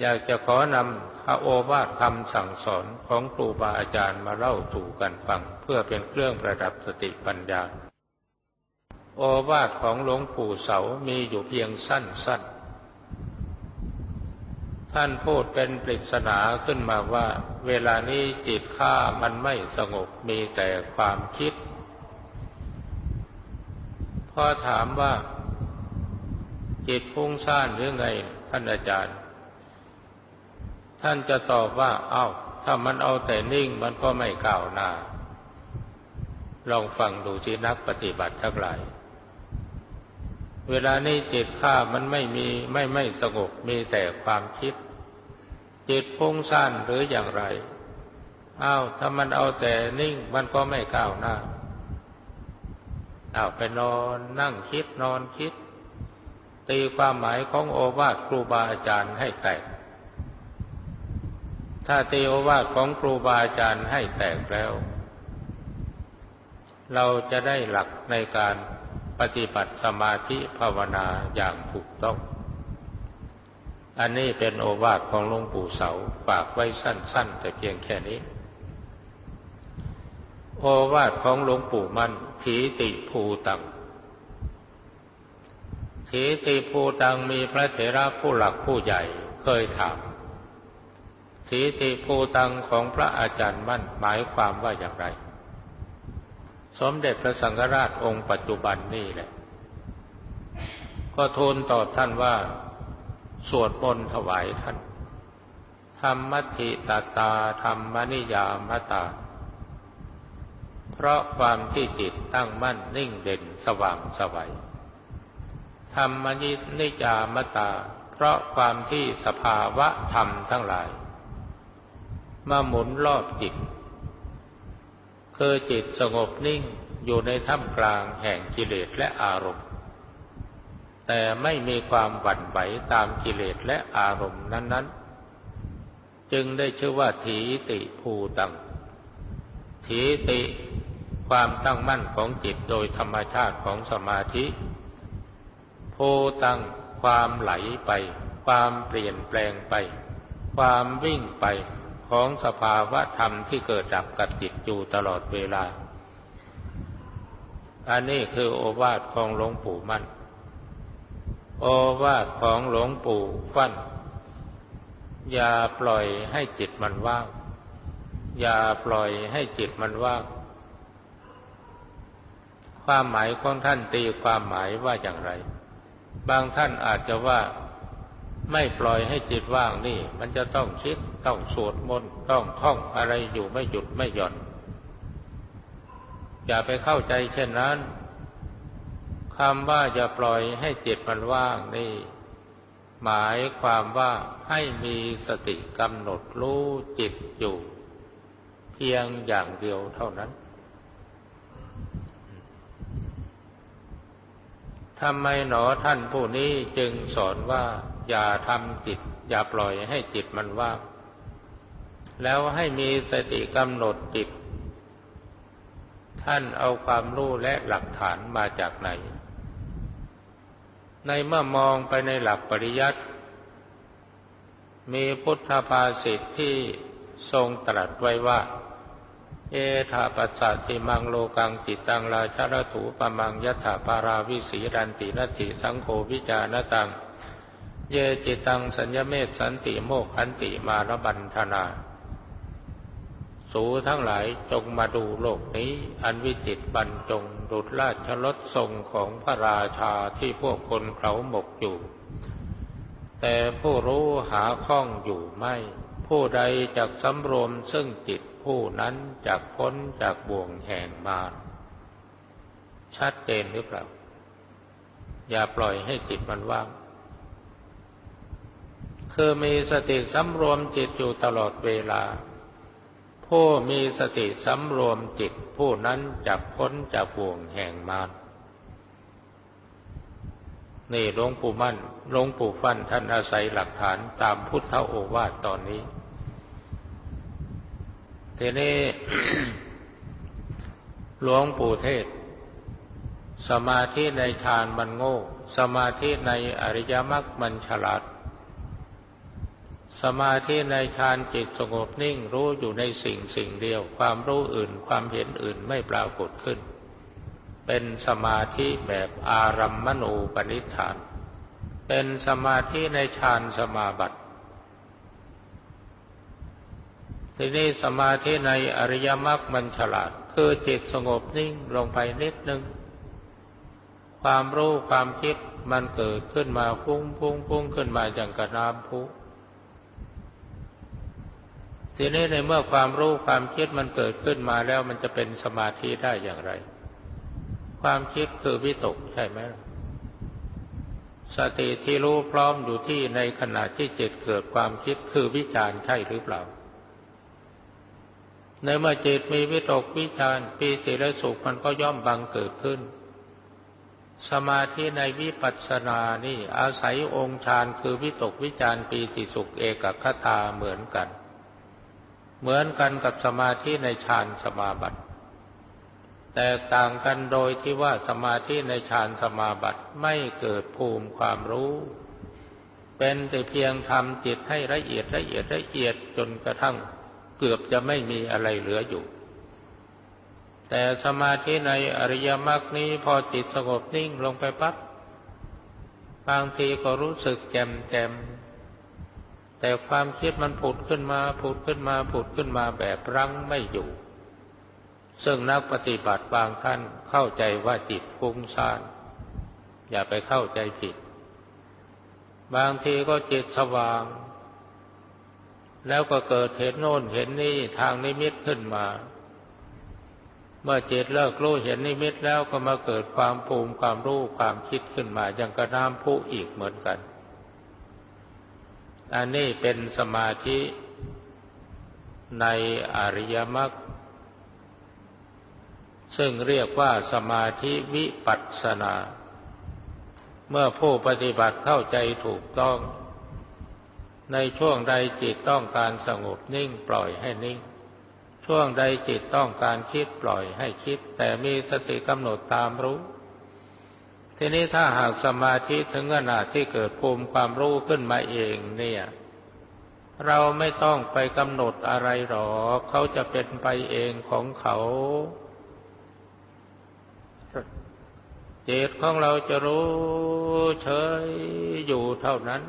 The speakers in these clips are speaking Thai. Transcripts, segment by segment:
อยากจะขอนำพระโอวาทคำสั่งสอนของครูบาอาจารย์มาเล่าถูกกันฟัง เพื่อเป็นเครื่องประดับสติปัญญา โอวาทของหลวงปู่เสามีอยู่เพียงสั้นๆ ท่านพูดเป็นปริศนาขึ้นมาว่า เวลานี้จิตข้ามันไม่สงบมีแต่ความคิด พอถามว่า จิตฟุ้งซ่านหรือไงท่านอาจารย์ ท่านจะตอบว่า เอา้า ถ้ามันเอาแต่นิ่งมันก็ไม่ก้าวหน้า ลองฟังดูที่นักปฏิบัติทั้งหลาย เวลานี้จิตข้ามันไม่มีไม่ไม่สงบมีแต่ความคิด จิตพุ่งสั้นหรืออย่างไรอ้าวถ้ามันเอาแต่นิ่งมันก็ไม่ก้าวหน้าอ้าวไปนอนนั่งคิดนอนคิด ตีความหมายของโอวาทครูบาอาจารย์ให้แตก ถ้าตีโอวาทของครูบาอาจารย์ให้แตกแล้ว เราจะได้หลักในการปฏิบัติสมาธิภาวนาอย่างถูกต้อง อันนี้เป็นโอวาทของหลวงปู่เสาฝากไว้สั้น ๆ แต่เพียงแค่นี้ โอวาทของหลวงปู่มั่นถีติภูตังถีติภูตังมีพระเถระผู้หลักผู้ใหญ่เคยถาม สีติภูตังของพระอาจารย์มั่นหมายความว่าอย่างไร สมเด็จพระสังฆราชองค์ปัจจุบันนี่แหละ ก็ทูลตอบท่านว่า สวดมนต์ถวายท่าน ธรรมทิตาตาธรรมนิยามตา เพราะความที่จิตตั้งมั่นนิ่งเด่นสว่างสวัยธรรมนิยามตา เพราะความที่สภาวะธรรมทั้งหลาย มาหมุนรอบจิต คือจิตสงบนิ่งอยู่ในท่ามกลางแห่งกิเลสและอารมณ์ แต่ไม่มีความหวั่นไหวตามกิเลสและอารมณ์นั้น ๆ จึงได้ชื่อว่าถีติภูตัง ถีติความตั้งมั่นของจิตโดยธรรมชาติของสมาธิภูตังความไหลไป ความเปลี่ยนแปลงไป ความวิ่งไป ของสภาวะธรรมที่เกิดดับกับจิตอยู่ตลอดเวลา อันนี้คือโอวาทของหลวงปู่มั่น โอวาทของหลวงปู่ฟั่น อย่าปล่อยให้จิตมันว่าง อย่าปล่อยให้จิตมันว่าง ความหมายของท่านตีความหมายว่าอย่างไร บางท่านอาจจะว่า ไม่ปล่อยให้จิตว่างนี่ มันจะต้องคิดต้องสวดมนต์ต้องท่องอะไรอยู่ไม่หยุดไม่หย่อน อย่าไปเข้าใจเช่นนั้นคำว่าจะปล่อยให้จิตมันว่างนี่ หมายความว่าให้มีสติกำหนดรู้จิตอยู่ เพียงอย่างเดียวเท่านั้นทำไมหนอท่านผู้นี้จึงสอนว่า อย่าทำจิต อย่าปล่อยให้จิตมันว่างแล้วให้มีสติกำหนดจิต ท่านเอาความรู้และหลักฐานมาจากไหน ในเมื่อมองไปในหลักปริยัติ มีพุทธภาษิตที่ทรงตรัสไว้ว่า เอธาปัสสติมังโลกังจิตตังราชรถูปมังยัถาปาราวิสีรันตินัติสังโฆวิจารณตัง เยจิตังสัญญเมตสันติโมกขันติมารบันธนา สูทั้งหลายจงมาดูโลกนี้ อันวิจิตบรรจงดุดราชรถทรงของพระราชาที่พวกคนเขาหมกอยู่ แต่ผู้รู้หาข้องอยู่ไม่ ผู้ใดจากสำรวมซึ่งจิตผู้นั้นจากพ้นจากบ่วงแห่งมารชัดเจนหรือเปล่า อย่าปล่อยให้จิตมันว่าง คือมีสติสำรวมจิตอยู่ตลอดเวลา ผู้มีสติสำรวมจิตผู้นั้นจะพ้นจากบ่วงแห่งมารนี่หลวงปู่มั่นหลวงปู่ฟั่นท่านอาศัยหลักฐานตามพุทธโอวาทตอนนี้ทีนี้หลวงปู่เทศ สมาธิในฌานมันโง่ สมาธิในอริยมรรคมันฉลาด สมาธิในฌานจิตสงบนิ่งรู้อยู่ในสิ่งสิ่งเดียว ความรู้อื่นความเห็นอื่นไม่ปรากฏขึ้น เป็นสมาธิแบบอารัมมณูปนิธาน เป็นสมาธิในฌานสมาบัติทีนี้สมาธิในอริยมรรคมันฉลาด คือจิตสงบนิ่งลงไปนิดนึง ความรู้ความคิดมันเกิดขึ้นมาพุ่งพุ่งพุ่งขึ้นมาอย่างกระน้ำพุ่ ทีนี้ในเมื่อความรู้ความคิดมันเกิดขึ้นมาแล้วมันจะเป็นสมาธิได้อย่างไร ความคิดคือวิตกใช่ไหมสติที่รู้พร้อมอยู่ที่ในขณะที่จิตเกิดความคิดคือวิจารใช่หรือเปล่า ในเมื่อจิตมีวิตกวิจารปีติและสุขมันก็ย่อมบังเกิดขึ้น สมาธิในวิปัสสนานี่อาศัยองค์ฌานคือวิตกวิจารปีติสุขเอกคตาเหมือนกัน เหมือนกันกับสมาธิในฌานสมาบัติ แต่ต่างกันโดยที่ว่าสมาธิในฌานสมาบัติไม่เกิดภูมิความรู้ เป็นแต่เพียงทำจิตให้ละเอียดละเอียดละเอียดจนกระทั่งเกือบจะไม่มีอะไรเหลืออยู่ แต่สมาธิในอริยมรรคนี้พอจิตสงบนิ่งลงไปปั๊บบางทีก็รู้สึกแจ่มแจ่ม แต่ความคิดมันผุดขึ้นมาผุดขึ้นมาผุดขึ้นมาแบบรั้งไม่อยู่ ซึ่งนักปฏิบัติบางท่านเข้าใจว่าจิตฟุ้งซ่าน อย่าไปเข้าใจผิด บางทีก็จิตสว่าง แล้วก็เกิดเห็นโน่นเห็นนี่ทางนิมิตขึ้นมา เมื่อจิตเลิกรู้เห็นนิมิตแล้วก็มาเกิดความภูมิความรู้ความคิดขึ้นมาอย่างกระน้ำผู้อีกเหมือนกัน อันนี้เป็นสมาธิในอริยมรรคซึ่งเรียกว่าสมาธิวิปัสสนา เมื่อผู้ปฏิบัติเข้าใจถูกต้อง ในช่วงใดจิตต้องการสงบนิ่งปล่อยให้นิ่ง ช่วงใดจิตต้องการคิดปล่อยให้คิด แต่มีสติกำหนดตามรู้ ทีนี้ถ้าหากสมาธิถึงขนาดที่เกิดภูมิความรู้ขึ้นมาเองเนี่ย เราไม่ต้องไปกำหนดอะไรหรอกเขาจะเป็นไปเองของเขาจิตของเราจะรู้เฉยอยู่เท่านั้น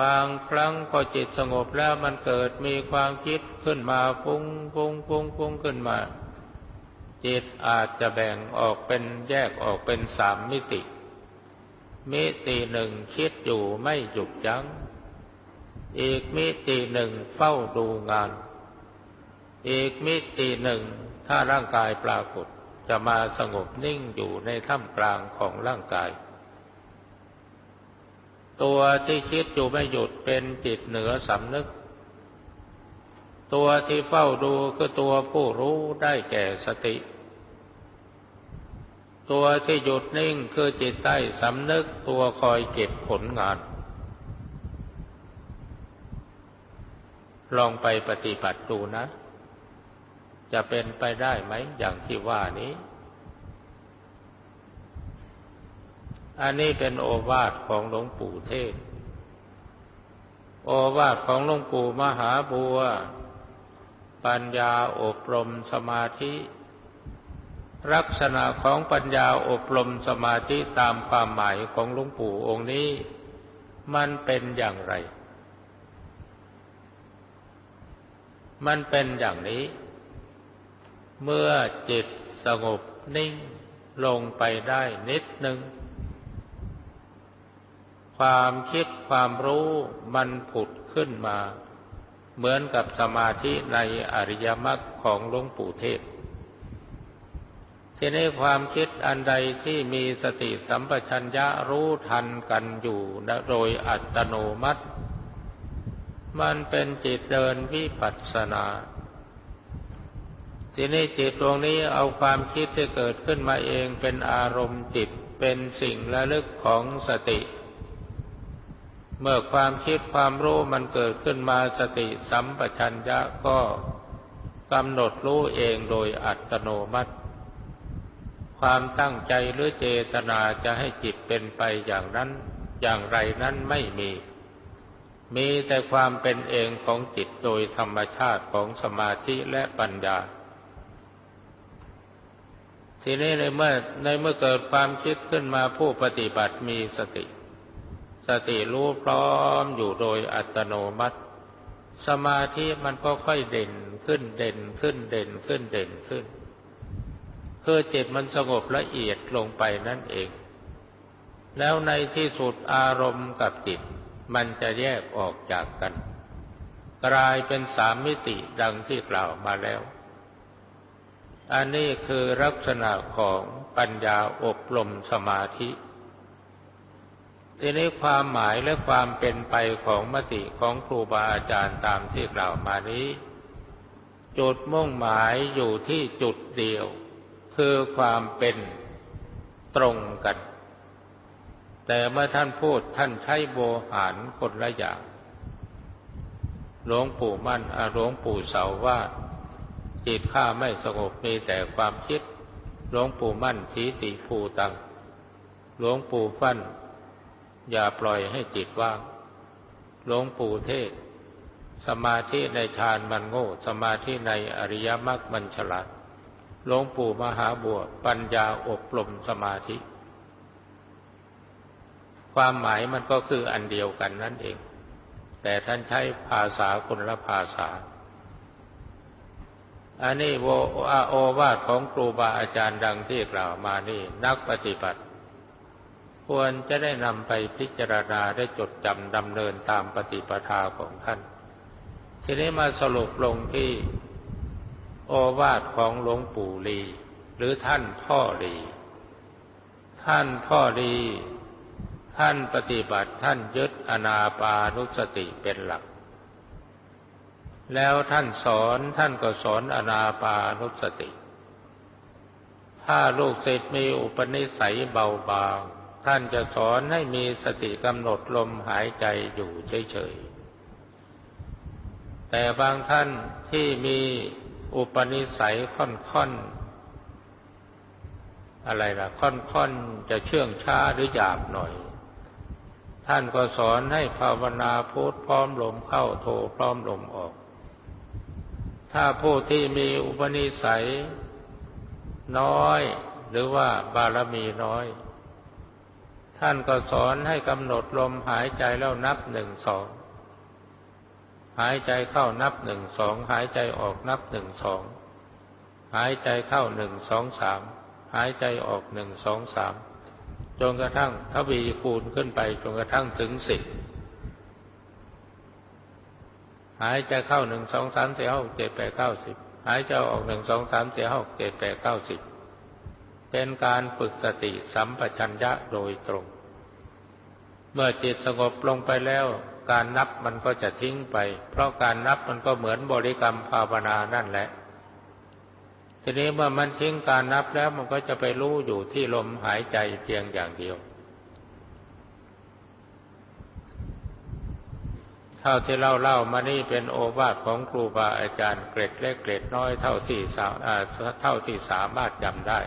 บางครั้งพอจิตสงบแล้วมันเกิดมีความคิดขึ้นมาฟุ้งฟุ้งฟุ้งฟุ้งขึ้นมา จิตอาจจะแบ่งออกเป็นแยกออกเป็นสามมิติ มิติหนึ่งคิดอยู่ไม่หยุดยัง้ง อีกมิติหนึ่งเฝ้าดูงาน อีกมิติหนึ่งถ้าร่างกายปรากฏจะมาสงบนิ่งอยู่ในท่ามกลางของร่างกาย ตัวที่คิดอยู่ไม่หยุดเป็นจิตเหนือสำนึก ตัวที่เฝ้าดูคือตัวผู้รู้ได้แก่สติ ตัวที่หยุดนิ่งคือจิตใต้สำนึกตัวคอยเก็บผลงาน ลองไปปฏิบัติดูนะ จะเป็นไปได้ไหมอย่างที่ว่านี้ อันนี้เป็นโอวาทของหลวงปู่เทศ โอวาทของหลวงปู่มหาบัว ปัญญาอบรมสมาธิ ลักษณะของปัญญาอบรมสมาธิตามความหมายของหลวงปู่องค์นี้ มันเป็นอย่างไร มันเป็นอย่างนี้ เมื่อจิตสงบนิ่งลงไปได้นิดหนึ่ง ความคิดความรู้มันผุดขึ้นมา เหมือนกับสมาธิในอริยมรรคของหลวงปู่เทศ ทีนี้ความคิดอันใดที่มีสติสัมปชัญญะรู้ทันกันอยู่โดยอัตโนมัติ มันเป็นจิตเดินวิปัสสนา ทีนี้จิตดวงนี้เอาความคิดที่เกิดขึ้นมาเองเป็นอารมณ์จิตเป็นสิ่งระลึกของสติ เมื่อความคิดความรู้มันเกิดขึ้นมาสติสัมปชัญญะก็กำหนดรู้เองโดยอัตโนมัติ ความตั้งใจหรือเจตนาจะให้จิตเป็นไปอย่างนั้น อย่างไรนั้นไม่มี มีแต่ความเป็นเองของจิตโดยธรรมชาติของสมาธิและปัญญา ทีนี้ในเมื่อในเมื่อเกิดความคิดขึ้นมาผู้ปฏิบัติมีสติ สติรู้พร้อมอยู่โดยอัตโนมัติ สมาธิมันก็ค่อยเด่นขึ้นเด่นขึ้นเด่นขึ้นเด่นขึ้น คือจิตมันสงบละเอียดลงไปนั่นเอง แล้วในที่สุดอารมณ์กับจิต มันจะแยกออกจากกัน กลายเป็นสามมิติดังที่กล่าวมาแล้ว อันนี้คือลักษณะของปัญญาอบรมสมาธิทีนี้ความหมายและความเป็นไปของมติของครูบาอาจารย์ตามที่กล่าวมานี้ จุดมุ่งหมายอยู่ที่จุดเดียว คือความเป็นตรงกัน แต่เมื่อท่านพูดท่านใช้โบหารคนละอย่าง หลวงปู่มั่นหลวงปู่เสาว่า จิตข้าไม่สงบมีแต่ความคิด หลวงปู่มั่นทีติภูตัง หลวงปู่ฟั่น อย่าปล่อยให้จิตว่าง หลวงปู่เทศ สมาธิในฌานมันโง่ สมาธิในอริยมรรคมันฉลาด หลวงปู่มหาบัวปัญญาอบรมสมาธิ ความหมายมันก็คืออันเดียวกันนั่นเอง แต่ท่านใช้ภาษาคนละภาษา อันนี้โวอาโอวาทของครูบาอาจารย์ดังที่กล่าวมานี่นักปฏิบัติ ควรจะได้นำไปพิจารณาได้จดจำดำเนินตามปฏิปทาของท่าน ทีนี้มาสรุปลงที่ โอวาทของหลวงปู่ลี หรือท่านพ่อลี ท่านพ่อลีท่านปฏิบัติท่านยึดอนาปานุสติเป็นหลัก แล้วท่านสอนท่านก็สอนอนาปานุสติ ถ้าลูกศิษย์มีอุปนิสัยเบาบาง ท่านจะสอนให้มีสติกำหนดลมหายใจอยู่เฉยๆ แต่บางท่านที่มี อุปนิสัยค่อนๆอะไรล่ะ ค่อนๆจะเชื่องช้าหรือหยาบหน่อย ท่านก็สอนให้ภาวนาพุทพร้อมลมเข้าโทพร้อมลมออก ถ้าผู้ที่มีอุปนิสัยน้อยหรือว่าบารมีน้อย ท่านก็สอนให้กำหนดลมหายใจแล้วนับหนึ่งสอง หายใจเข้านับหนึ่งสองหายใจออกนับหนึ่งสองหายใจเข้าหนึ่งสองสามหายใจออกหนึ่งสองสามจนกระทั่งทวีคูณขึ้นไปจนกระทั่งถึงสิบหายใจเข้าหนึ่งสองสามสี่ห้าเจ็ดแปดเก้าสิบหายใจออกหนึ่งสองสามสี่ห้าเจ็ดแปดเก้าสิบเป็นการฝึกสติสัมปชัญญะโดยตรง เมื่อจิตสงบลงไปแล้ว การนับมันก็จะทิ้งไป เพราะการนับมันก็เหมือนบริกรรมภาวนานั่นแหละ ทีนี้เมื่อมันทิ้งการนับแล้วมันก็จะไปรู้อยู่ที่ลมหายใจเพียงอย่างเดียว เท่าที่เล่าเล่ามานี่เป็นโอวาทของครูบาอาจารย์เกร็ดเล็กเกร็ดน้อยเท่าที่สาเท่าที่สามารถจำได้